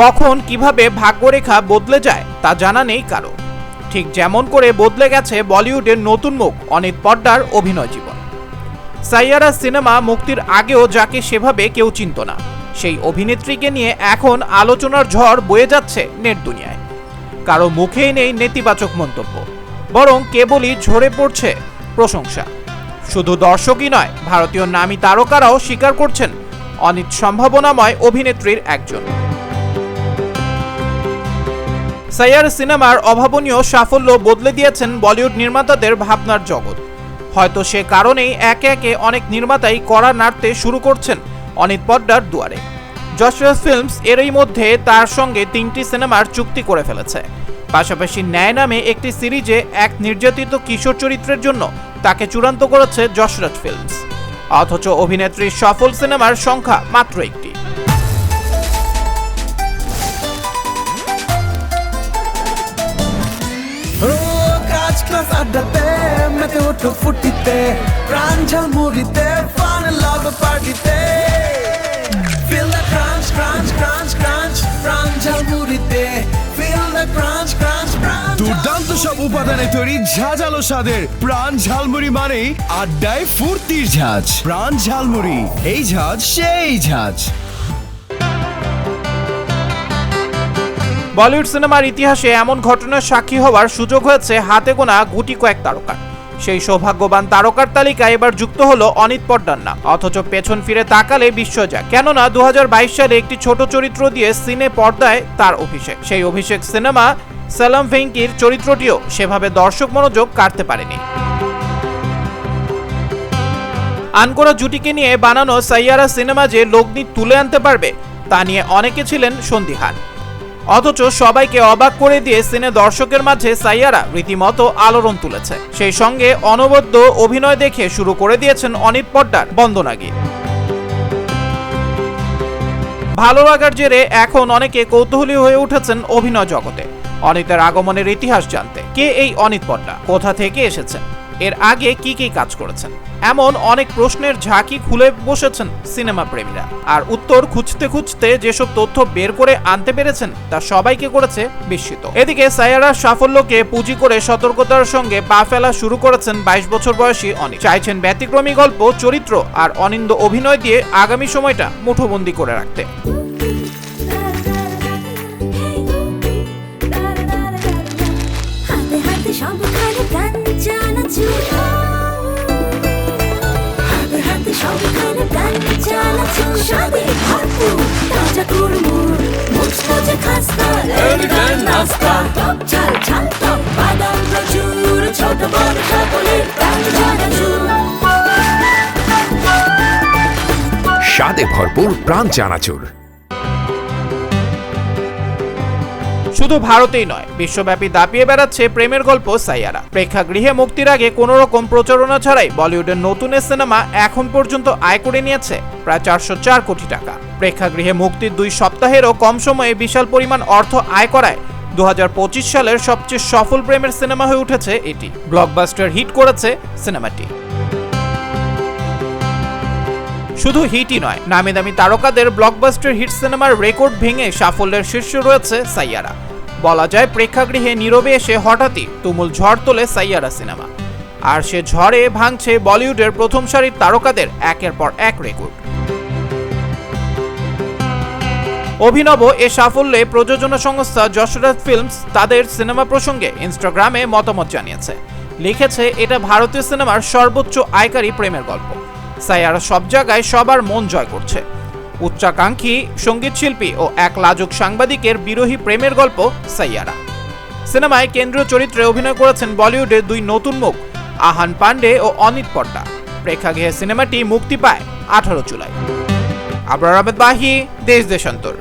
কখন কীভাবে ভাগ্যরেখা বদলে যায় তা জানা নেই কারও। ঠিক যেমন করে বদলে গেছে বলিউডের নতুন মুখ অনিত পড্ডার অভিনয় জীবন। সাইয়ারা সিনেমা মুক্তির আগেও যাকে সেভাবে কেউ চিনত না। সেই অভিনেত্রীকে নিয়ে এখন আলোচনার ঝড় বয়ে যাচ্ছে নেট দুনিয়ায়। কারও মুখেই নেই নেতিবাচক মন্তব্য, বরং কেবলই ঝরে পড়ছে প্রশংসা। শুধু দর্শকই নয়, ভারতীয় নামী তারকারাও স্বীকার করছেন অনিত সম্ভাবনাময় অভিনেত্রীর একজন। সাইয়ার সিনেমার অভাবনীয় সাফল্য বদলে দিয়েছেন বলিউড নির্মাতাদের ভাবনার জগৎ। হয়তো সে কারণেই একে একে অনেক নির্মাতাই কড়া নাড়তে শুরু করছেন অনিত পড্ডার দুয়ারে। যশরাজ ফিল্মস এরই মধ্যে তার সঙ্গে তিনটি সিনেমার চুক্তি করে ফেলেছে। পাশাপাশি ন্যায় নামে একটি সিরিজে এক নির্যাতিত কিশোর চরিত্রের জন্য তাকে চূড়ান্ত করেছে যশরাজ ফিল্মস। অথচ অভিনেত্রীর সফল সিনেমার সংখ্যা মাত্র একটি ওঠো ফুটিতে প্রাণ ঝালমুড়িতে ফান লাভ পার্টিতে। Feel the crunch crunch crunch crunch Pran ঝালমুড়িতে feel the crunch crunch crunch দুর্দান্ত সব উপাদানে তৈরি ঝাঁঝালো স্বাদের প্রাণ ঝালমুড়ি মানেই আড্ডায় ফুর্তির ঝাঁজ। প্রাণ ঝালমুড়ি এই ঝাঁজ সেই ঝাঁজ। বলিউড সিনেমার ইতিহাসে এমন ঘটনার সাক্ষী হওয়ার সুযোগ হয়েছে হাতে গোনা গুটি কয়েক তারকার সেই সৌভাগ্যবান তারকার তালিকায় এবার যুক্ত হলো অনিত পড্ডার নাম অথচ পেছন ফিরে তাকালে যায় কেননা দুহাজার বাইশ সালে একটি ছোট চরিত্র দিয়ে সিনে পর্দায় তার অভিষেক। সেই অভিষেক সিনেমা সালাম ভেঙ্কির চরিত্রটিও সেভাবে দর্শক মনোযোগ কাটতে পারেনি। আনকোরা জুটিকে নিয়ে বানানো সাইয়ারা সিনেমা যে লগ্নি তুলে আনতে পারবে, তা নিয়ে অনেকে ছিলেন সন্দিহান। অথচ সবাইকে অবাক করে দিয়ে সিনে দর্শকের মাঝে সাইয়ারা রীতিমতো আলোড়ন তুলেছে। সেই সঙ্গে অনবদ্য অভিনয় দেখে শুরু করে দিয়েছেন অনিত পড্ডার বন্দনা গীত ভালো লাগার জেরে এখন অনেকে কৌতূহলী হয়ে উঠেছেন অভিনয় জগতে। অনিতের আগমনের ইতিহাস জানতে। কে এই অনিত পড্ডা? কোথা থেকে এসেছেন? এর আগে কি কি কাজ করেছেন? এমন অনেক প্রশ্নের ঝাঁকি খুলে বসেছেন সিনেমা প্রেমীরা। আর উত্তর খুঁজতে খুঁজতে যেসব তথ্য বের করে আনতে পেরেছেন, তা সবাইকে করেছে বিস্মিত। এদিকে সায়ারার সাফল্যকে পুঁজি করে সতর্কতার সঙ্গে পা ফেলা শুরু করেছেন বাইশ বছর বয়সী অনিক। চাইছেন ব্যতিক্রমী গল্প, চরিত্র আর অনিন্দ অভিনয় দিয়ে আগামী সময়টা মুঠোবন্দি করে রাখতে। সবখানে ভরপুর প্রাণ চানাচুর। শুধু ভারতেই নয়, বিশ্বব্যাপী দাপিয়ে বেড়াচ্ছে প্রেমের গল্প সাইয়ারা। প্রেক্ষাগৃহে মুক্তির আগে কোনো রকম প্রচারণা ছাড়াই বলিউডের নতুন সিনেমা এখন পর্যন্ত আয় করে নিয়েছে প্রায় চারশো চার কোটি টাকা। প্রেক্ষাগৃহে মুক্তির দুই সপ্তাহেরও কম সময়ে বিশাল পরিমাণ অর্থ আয় করায় দু হাজার পঁচিশ সালের সবচেয়ে সফল প্রেমের সিনেমা হয়ে উঠেছে এটি। ব্লকবাস্টার হিট করেছে সিনেমাটি। শুধু হিটই নয় নামি দামি তারকাদের ব্লকবাস্টার হিট সিনেমার রেকর্ড ভেঙে সাফল্যের শীর্ষে রয়েছে সাইয়ারা। বলা যায় প্রেক্ষাগৃহে নীরবে এসে হঠাৎই তুমুল ঝড় তোলে সাইয়ারা সিনেমা। আর সে ঝড়ে ভাঙছে বলিউডের প্রথম সারির তারকাদের একের পর এক রেকর্ড অভিনব এ সাফল্যে প্রযোজনা সংস্থা যশরাজ ফিল্মস তাদের সিনেমা প্রসঙ্গে ইনস্টাগ্রামে মতামত জানিয়েছে। লিখেছে, এটা ভারতীয় সিনেমার সর্বোচ্চ আয়কারী প্রেমের গল্প। সাইয়ারা সব জায়গায় সবার মন জয় করছে। উচ্চাকাঙ্ক্ষী, সংগীত শিল্পী ও এক লাজুক সাংবাদিকের বিরোহী প্রেমের গল্প সাইয়ারা। সিনেমায় কেন্দ্রীয় চরিত্রে অভিনয় করেছেন বলিউডের দুই নতুন মুখ, আহান পান্ডে ও অনিত পড্ডা। প্রেক্ষাগৃহে সিনেমাটি মুক্তি পায় আঠারো জুলাই। আবরার আহমেদ বাহি, দেশ দেশান্তর।